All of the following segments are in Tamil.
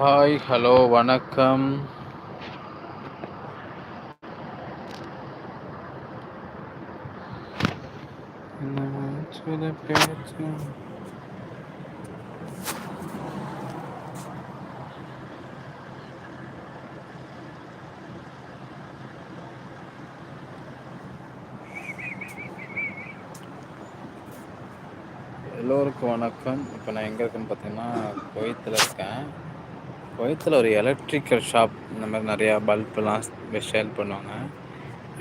ஹாய் ஹலோ வணக்கம். எல்லோருக்கும் வணக்கம். இப்போ நான் எங்கே இருக்கேன்னு பார்த்தீங்கன்னா குவைத்தில் இருக்கேன். குவைத்தில் ஒரு எலக்ட்ரிக்கல் ஷாப் இந்த மாதிரி நிறையா பல்பெலாம் சேல் பண்ணுவாங்க.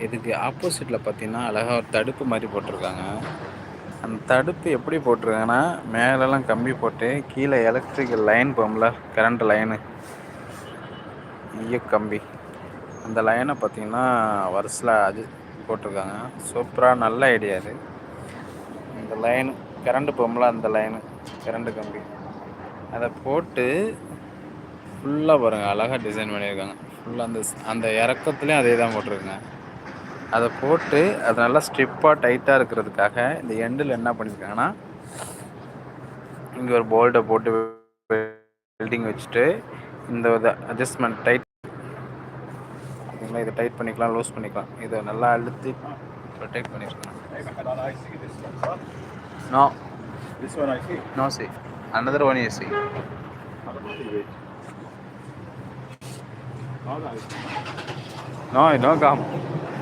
இதுக்கு ஆப்போசிட்டில் பார்த்தீங்கன்னா அழகாக ஒரு தடுப்பு மாதிரி போட்டிருக்காங்க. அந்த தடுப்பு எப்படி போட்டிருக்காங்கன்னா மேலெல்லாம் கம்பி போட்டு கீழே எலக்ட்ரிக்கல் லைன் போகும்ல கரண்ட் லைனு ஈய கம்பி. அந்த லைனை பார்த்தீங்கன்னா வருஷில் அது போட்டிருக்காங்க. சூப்பராக நல்ல ஐடியா இது. இந்த லைனு கரண்ட் போகும்ல அந்த லைனு கரண்ட் கம்பி. அதை போட்டு ஃபுல்லாக பாருங்கள் அழகாக டிசைன் பண்ணியிருக்காங்க. ஃபுல்லாக அந்த அந்த இறக்கத்துலேயும் அதே தான் போட்டிருக்குங்க. அதை போட்டு அது நல்லா ஸ்ட்ரிப்பாக டைட்டாக இருக்கிறதுக்காக இந்த எண்டில் என்ன பண்ணியிருக்காங்கன்னா இங்கே ஒரு போல்ட்டை போட்டு வெல்டிங் வச்சுட்டு இந்த இதை அட்ஜஸ்ட்மெண்ட் டைட் இதை டைட் பண்ணிக்கலாம் லூஸ் பண்ணிக்கலாம். இதை நல்லா அழுத்தி one, huh? No. No see another one you see. No, no gum.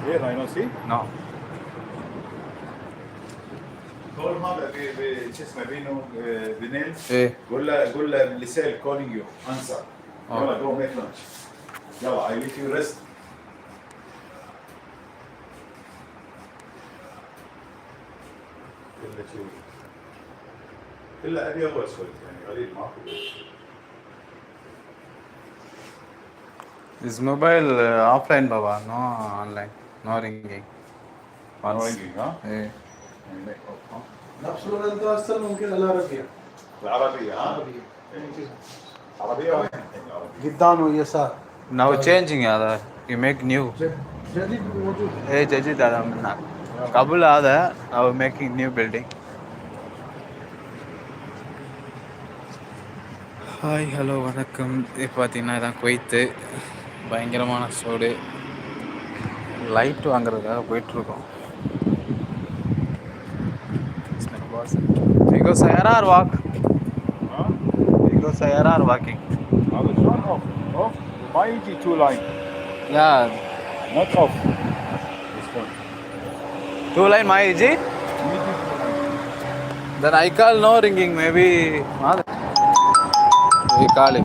Yeah, rhino, see? No. كول هذا شو اسمه بينو بنيلز إيه قول له قول له لسيل كولينج يو انسر يلا جو ميك لانش يلا اي ليف يو ريست الا ابيض واسود يعني قليل ماكو this mobile uh, offline baba no online no ringing ما Once. ringing ها ايه نفس انت استلمهم كده العربية العربية ها عربية وين؟ عربية قدام ويسار now changing هذا you make new جد- جديد موجود ايه جديد هذا من قبل هذا now making new building hi hello வணக்கம் இது பார்த்தீங்கன்னா இதான் குவைத்து பயங்கரமான சோடு லைட் வாங்குறதுக்காக போயிட்டுருக்கோம் Because I are walk. Huh? Because I are walking. I was not off. Off. Why is it two line? Yeah. Not off. This one. Two line, my is? Then I call no ringing. Maybe. We call him.